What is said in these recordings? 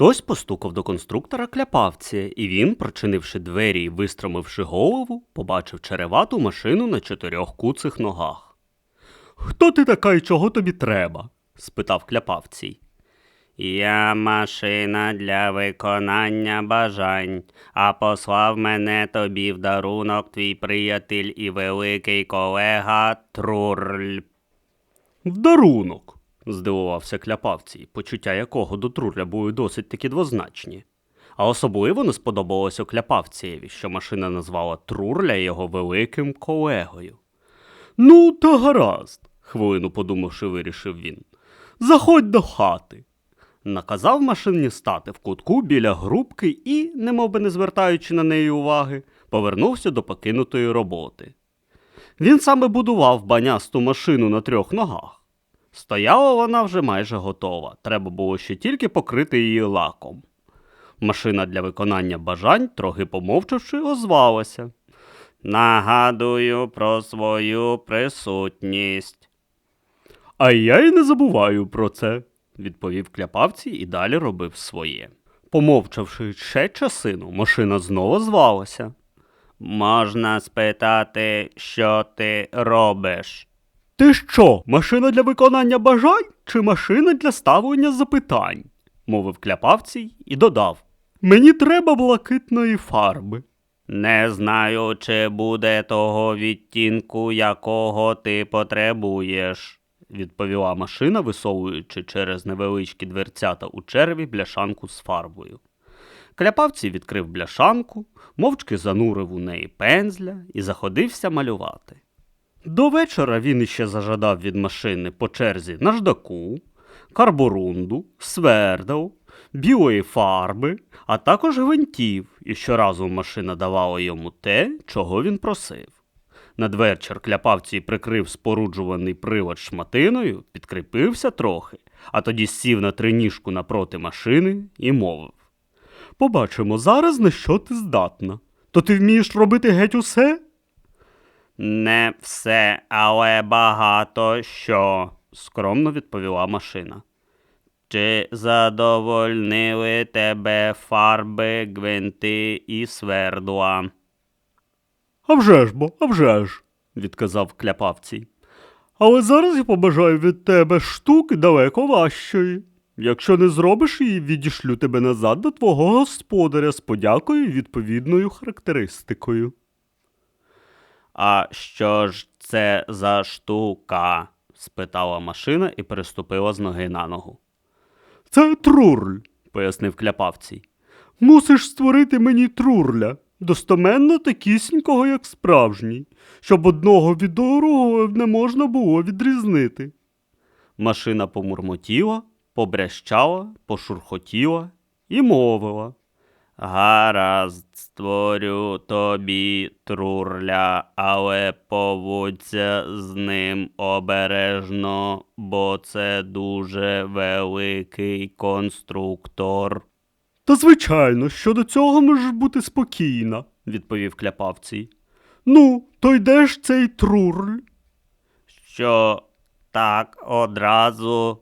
Хтось постукав до конструктора кляпавці, і він, прочинивши двері і вистромивши голову, побачив черевату машину на чотирьох куцих ногах. Хто ти така і чого тобі треба? спитав кляпавцій. Я машина для виконання бажань, а послав мене тобі в дарунок твій приятель і великий колега Трурль. В дарунок. Здивувався кляпавцій, почуття якого до Трурля були досить таки двозначні. А особливо не сподобалося кляпавцієві, що машина назвала Трурля його великим колегою. Ну, та гаразд, хвилину подумавши, вирішив він. Заходь до хати. Наказав машині стати в кутку біля грубки і, немовби не звертаючи на неї уваги, повернувся до покинутої роботи. Він саме будував банясту машину на трьох ногах. Стояла вона вже майже готова, треба було ще тільки покрити її лаком. Машина для виконання бажань, трохи помовчавши, озвалася. Нагадую про свою присутність. А я й не забуваю про це, відповів кляпавці і далі робив своє. Помовчавши ще часину, машина знову звалася. Можна спитати, що ти робиш? Ти що, машина для виконання бажань чи машина для ставлення запитань? мовив кляпавцій і додав. Мені треба блакитної фарби. Не знаю, чи буде того відтінку, якого ти потребуєш, відповіла машина, висовуючи через невеличкі дверцята у черві бляшанку з фарбою. Кляпавці відкрив бляшанку, мовчки занурив у неї пензля і заходився малювати. До вечора він іще зажадав від машини по черзі наждаку, карборунду, свердел, білої фарби, а також гвинтів, і щоразу машина давала йому те, чого він просив. Надвечір кляпавці прикрив споруджуваний привод шматиною, підкріпився трохи, а тоді сів на триніжку напроти машини і мовив. Побачимо зараз, на що ти здатна. То ти вмієш робити геть усе? Не все, але багато що, скромно відповіла машина. Чи задовольнили тебе фарби, гвинти і свердла? А вже ж бо, а вже ж, відказав кляпавцій. Але зараз я побажаю від тебе штуки далеко важчої. Якщо не зробиш її, відішлю тебе назад до твого господаря з подякою і відповідною характеристикою. А що ж це за штука? спитала машина і переступила з ноги на ногу. Це трурль, пояснив кляпавцій. Мусиш створити мені трурля, достоменно такісінького, як справжній, щоб одного від другого не можна було відрізнити. Машина помурмотіла, побрящала, пошурхотіла і мовила. Гаразд, створю тобі трурля, але поводься з ним обережно, бо це дуже великий конструктор. Та звичайно, щодо цього можеш бути спокійна, відповів кляпавцій. Ну, то йдеш цей трурль. Що так одразу?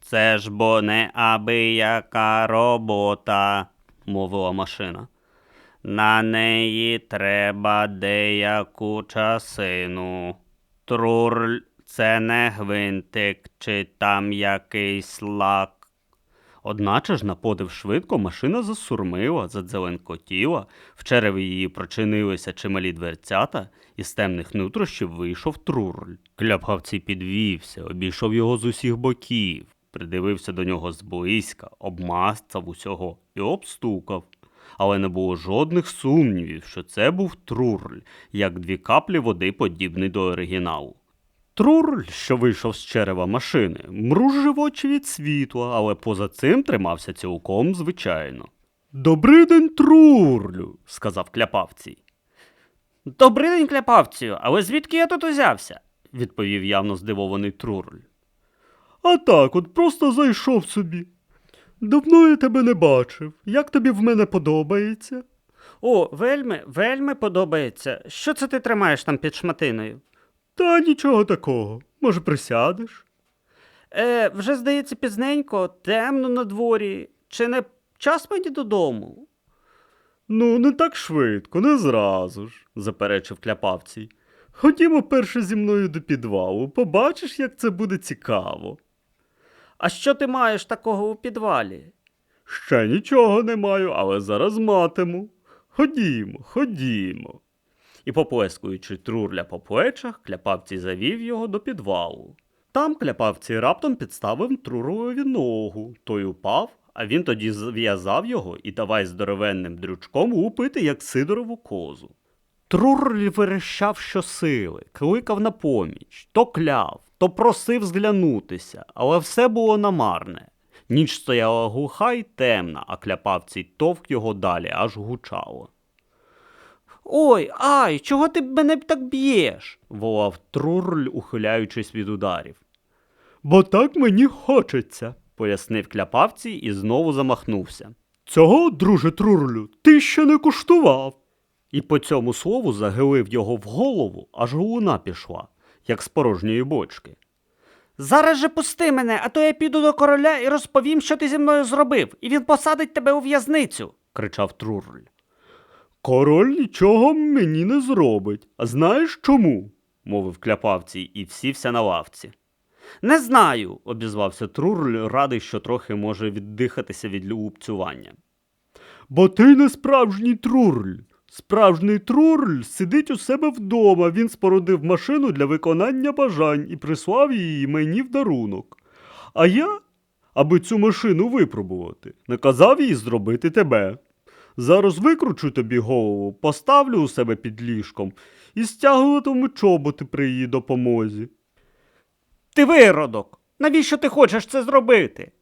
Це ж бо не абияка робота мовила машина. На неї треба деяку часину. Трурль це не гвинтик чи там якийсь лак. Одначе ж, на подив швидко, машина засурмила, задзеленкотіла, в череві її прочинилися чималі дверцята, і з темних нутрощів вийшов трурль. Кляпгавці підвівся, обійшов його з усіх боків, придивився до нього зблизька, обмацав усього і обстукав. Але не було жодних сумнівів, що це був трурль, як дві каплі води, подібний до оригіналу. Трурль, що вийшов з черева машини, мружив очі від світла, але поза цим тримався цілком звичайно. Добрий день, трурлю, сказав кляпавцій. Добрий день, кляпавцію, але звідки я тут узявся? відповів явно здивований трурль. А так, от просто зайшов собі. Давно я тебе не бачив. Як тобі в мене подобається? О, вельми, вельми подобається. Що це ти тримаєш там під шматиною? Та нічого такого. Може, присядеш? Е, вже, здається, пізненько, темно на дворі. Чи не, час мені додому. Ну, не так швидко, не зразу ж, заперечив кляпавцій. Ходімо перше зі мною до підвалу, побачиш, як це буде цікаво. А що ти маєш такого у підвалі? Ще нічого не маю, але зараз матиму. Ходімо, ходімо. І, поплескуючи трурля по плечах, кляпавці завів його до підвалу. Там кляпавці раптом підставив трурові ногу. Той упав, а він тоді зв'язав його і давай здоровенним дрючком лупити, як сидорову козу. Трурль верещав щосили, кликав на поміч, то кляв, то просив зглянутися, але все було намарне. Ніч стояла глуха й темна, а кляпавці товк його далі, аж гучало. Ой, ай, чого ти мене так б'єш? волав Трурль, ухиляючись від ударів. Бо так мені хочеться, пояснив кляпавці і знову замахнувся. Цього, друже Трурлю, ти ще не куштував. І по цьому слову загилив його в голову, аж луна пішла, як з порожньої бочки. Зараз же пусти мене, а то я піду до короля і розповім, що ти зі мною зробив, і він посадить тебе у в'язницю, кричав Трурль. Король нічого мені не зробить. А знаєш чому? мовив кляпавцій і всівся на лавці. Не знаю, обізвався Трурль, радий, що трохи може віддихатися від лупцювання. Бо ти не справжній Трурль. Справжній Трурль сидить у себе вдома. Він спорудив машину для виконання бажань і прислав її мені в дарунок. А я, аби цю машину випробувати, наказав їй зробити тебе. Зараз викручу тобі голову, поставлю у себе під ліжком і стягуватиму чоботи при її допомозі. Ти виродок! Навіщо ти хочеш це зробити?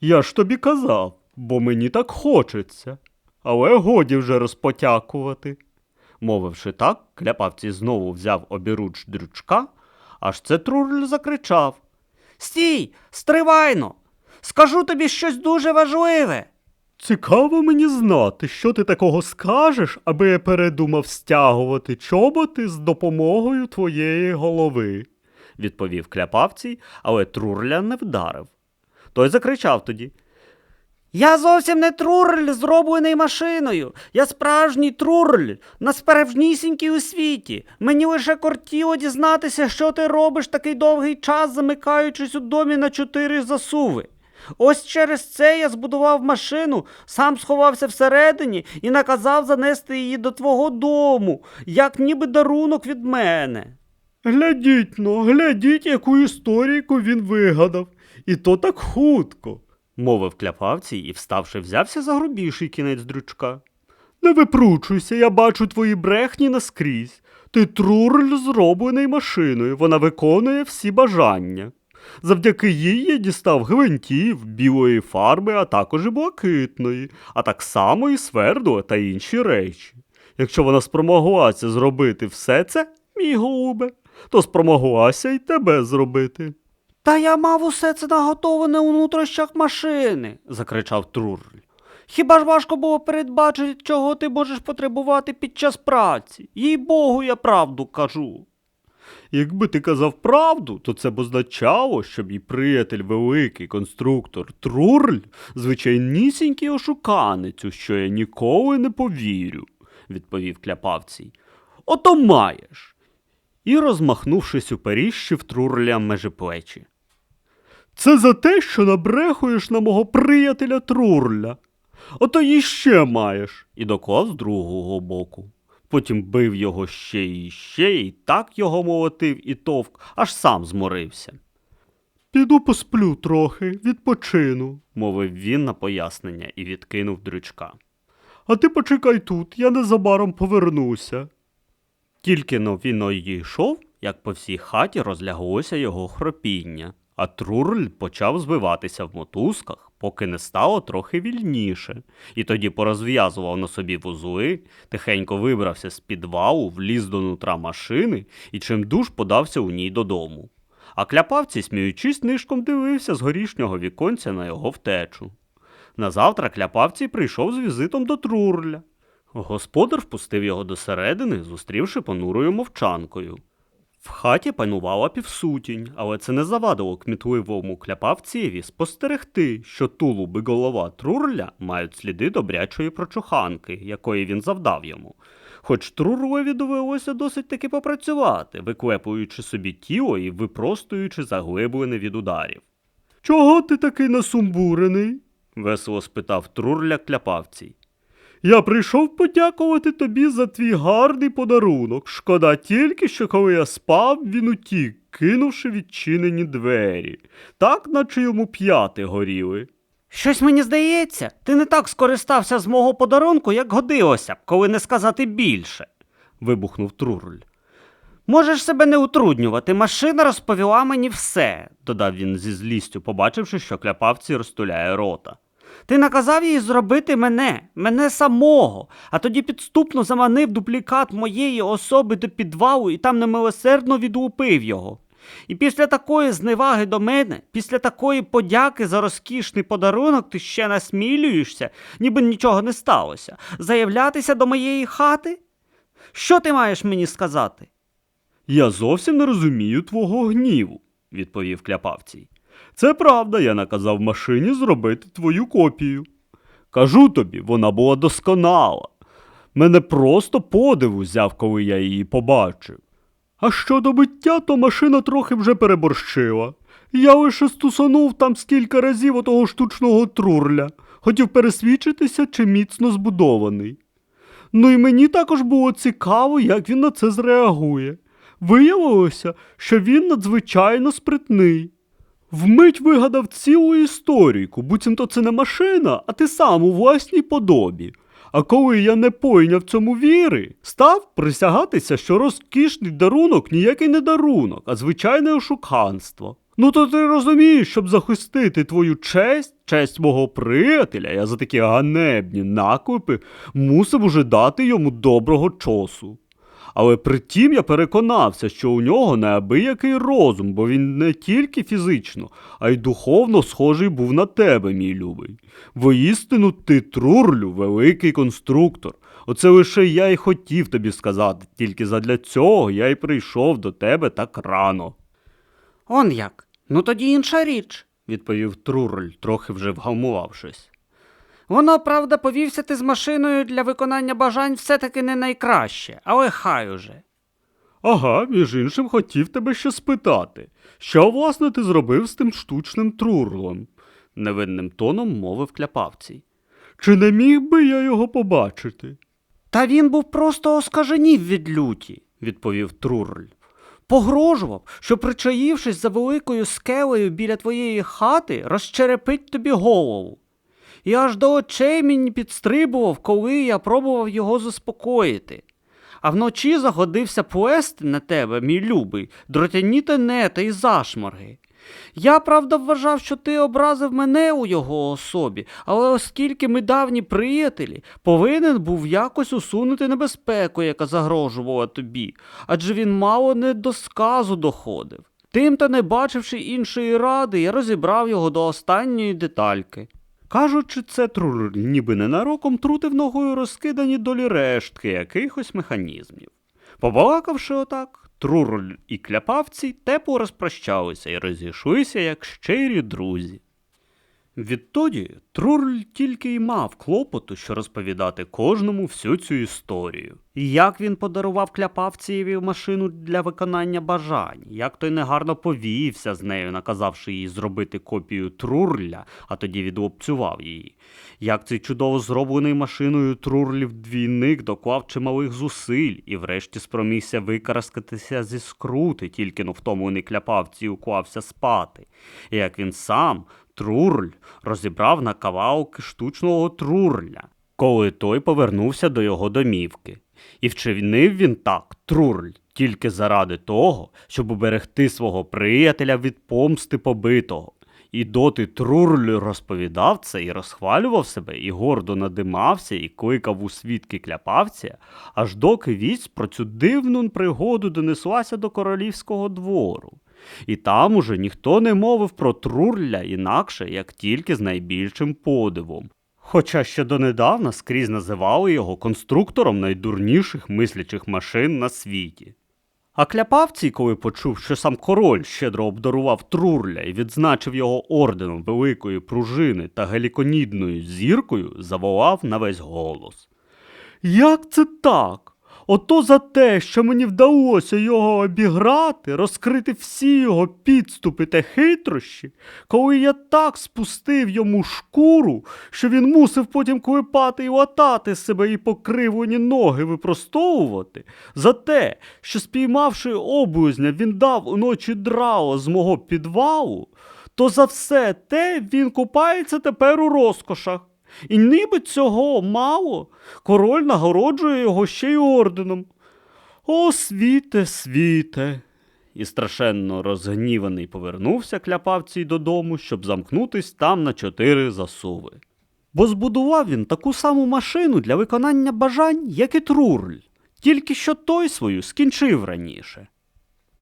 Я ж тобі казав, бо мені так хочеться. Але годі вже розпотякувати. Мовивши так, кляпавці знову взяв обіруч дрючка, аж це Трурль закричав. Стій, стривайно! Скажу тобі щось дуже важливе. Цікаво мені знати, що ти такого скажеш, аби я передумав стягувати чоботи з допомогою твоєї голови, відповів кляпавцій, але Трурля не вдарив. Той закричав тоді. Я зовсім не трурль, зроблений машиною. Я справжній трурль, насправжнісінький у світі. Мені лише кортіло дізнатися, що ти робиш такий довгий час, замикаючись у домі на чотири засуви. Ось через це я збудував машину, сам сховався всередині і наказав занести її до твого дому, як ніби дарунок від мене. Глядіть но, глядіть, яку історійку він вигадав, і то так хутко мовив кляпавці і, вставши, взявся за грубіший кінець дрючка. Не випручуйся, я бачу твої брехні наскрізь. Ти трурль зроблений машиною, вона виконує всі бажання. Завдяки їй я дістав гвинтів, білої фарби, а також і блакитної, а так само і свердло та інші речі. Якщо вона спромоглася зробити все це, мій голубе, то спромоглася й тебе зробити. Та я мав усе це наготоване у нутрощах машини, закричав Трурль. Хіба ж важко було передбачити, чого ти можеш потребувати під час праці? Їй Богу, я правду кажу. Якби ти казав правду, то це б означало, що мій приятель великий конструктор Трурль, звичайнісінький ошуканець, у що я ніколи не повірю, відповів кляпавцій. Ото маєш. І, розмахнувшись у періщив Трурля межі плечі. Це за те, що набрехуєш на мого приятеля Трурля. Ото іще маєш. І доклав з другого боку. Потім бив його ще і ще, і так його молотив і товк, аж сам зморився. Піду посплю трохи, відпочину, мовив він на пояснення і відкинув дрючка. А ти почекай тут, я незабаром повернуся. Тільки но він йшов, як по всій хаті розляглося його хропіння, а Трурль почав збиватися в мотузках, поки не стало трохи вільніше, і тоді порозв'язував на собі вузли, тихенько вибрався з підвалу, вліз до нутра машини і чимдуж подався у ній додому. А кляпавці, сміючись, нишком дивився з горішнього віконця на його втечу. Назавтра кляпавці прийшов з візитом до Трурля. Господар впустив його до середини, зустрівши понурою мовчанкою. В хаті панувала півсутінь, але це не завадило кмітливому кляпавцєві спостерегти, що тулуб і голова трурля мають сліди добрячої прочуханки, якої він завдав йому. Хоч Трурлові довелося досить таки попрацювати, виклепуючи собі тіло і випростуючи заглиблене від ударів. Чого ти такий насумбурений? весело спитав Трурля кляпавцій. Я прийшов подякувати тобі за твій гарний подарунок. Шкода тільки, що коли я спав, він утік, кинувши відчинені двері, так наче йому п'яти горіли. Щось мені здається, ти не так скористався з мого подарунку, як годилося б, коли не сказати більше. вибухнув Трурль. Можеш себе не утруднювати, машина розповіла мені все. Додав він зі злістю, побачивши, що кляпавці розтуляє рота. Ти наказав їй зробити мене, мене самого, а тоді підступно заманив дуплікат моєї особи до підвалу і там немилосердно відлупив його. І після такої зневаги до мене, після такої подяки за розкішний подарунок, ти ще насмілюєшся, ніби нічого не сталося, заявлятися до моєї хати? Що ти маєш мені сказати? Я зовсім не розумію твого гніву, відповів кляпавцій. Це правда, я наказав машині зробити твою копію. Кажу тобі, вона була досконала. Мене просто подив узяв, коли я її побачив. А щодо биття, то машина трохи вже переборщила. Я лише стусанув там скільки разів отого штучного трурля, хотів пересвідчитися, чи міцно збудований. Ну і мені також було цікаво, як він на це зреагує. Виявилося, що він надзвичайно спритний. Вмить вигадав цілу історійку, буцімто це не машина, а ти сам у власній подобі. А коли я не пойняв цьому віри, став присягатися, що розкішний дарунок ніякий не дарунок, а звичайне ошуканство. Ну то ти розумієш, щоб захистити твою честь, честь мого приятеля, я за такі ганебні наклепи мусив уже дати йому доброго чосу. Але притім я переконався, що у нього неабиякий розум, бо він не тільки фізично, а й духовно схожий був на тебе, мій любий. Воістину ти, Трурлю, великий конструктор. Оце лише я й хотів тобі сказати, тільки задля цього я й прийшов до тебе так рано, Он як? Ну тоді інша річ. відповів Трурль, трохи вже вгамувавшись. Воно, правда, повівся ти з машиною для виконання бажань все-таки не найкраще, але хай уже. Ага, між іншим, хотів тебе ще спитати. Що, власне, ти зробив з тим штучним трурлом? невинним тоном мовив кляпавцій. Чи не міг би я його побачити? Та він був просто оскаженів від люті, відповів Трурль. погрожував, що, причаївшись за великою скелею біля твоєї хати, розчерепить тобі голову. І аж до очей мені підстрибував, коли я пробував його заспокоїти. А вночі загодився плести на тебе, мій любий, дротяні тенета і зашморги. Я, правда, вважав, що ти образив мене у його особі, але оскільки ми давні приятелі, повинен був якось усунути небезпеку, яка загрожувала тобі, адже він мало не до сказу доходив. Тим та не бачивши іншої ради, я розібрав його до останньої детальки. Кажучи, це трур, ніби ненароком трутив ногою розкидані долі рештки якихось механізмів. Побалакавши отак, Трурль і кляпавці тепло розпрощалися і розійшлися, як щирі друзі. Відтоді Трурль тільки й мав клопоту, що розповідати кожному всю цю історію. І як він подарував кляпавцієві машину для виконання бажань, як той негарно повівся з нею, наказавши їй зробити копію трурля, а тоді відлупцював її. Як цей чудово зроблений машиною трурлів двійник доклав чималих зусиль і врешті спромігся викараскатися зі скрути, тільки но втомлений кляпавці уклався спати. І як він сам, трурль, розібрав на кавалки штучного трурля, коли той повернувся до його домівки. І вчинив він так, трурль, тільки заради того, щоб уберегти свого приятеля від помсти побитого. І доти Трурль розповідав це і розхвалював себе, і гордо надимався, і кликав у свідки кляпавця, аж доки вість про цю дивну пригоду донеслася до королівського двору. І там уже ніхто не мовив про Трурля інакше, як тільки з найбільшим подивом. Хоча ще донедавна скрізь називали його конструктором найдурніших мислячих машин на світі. А Кляпавцій, коли почув, що сам король щедро обдарував Трурля і відзначив його орденом великої пружини та геліконідною зіркою, заволав на весь голос. Як це так? Ото за те, що мені вдалося його обіграти, розкрити всі його підступи та хитрощі, коли я так спустив йому шкуру, що він мусив потім клепати і латати себе і покривлені ноги випростовувати, за те, що спіймавши облизня, він дав уночі драо з мого підвалу, то за все те він купається тепер у розкошах. І ніби цього мало, король нагороджує його ще й орденом. О, світе, світе. І страшенно розгніваний повернувся кляпавцій додому, щоб замкнутись там на чотири засуви. Бо збудував він таку саму машину для виконання бажань, як і Трурль, тільки що той свою скінчив раніше.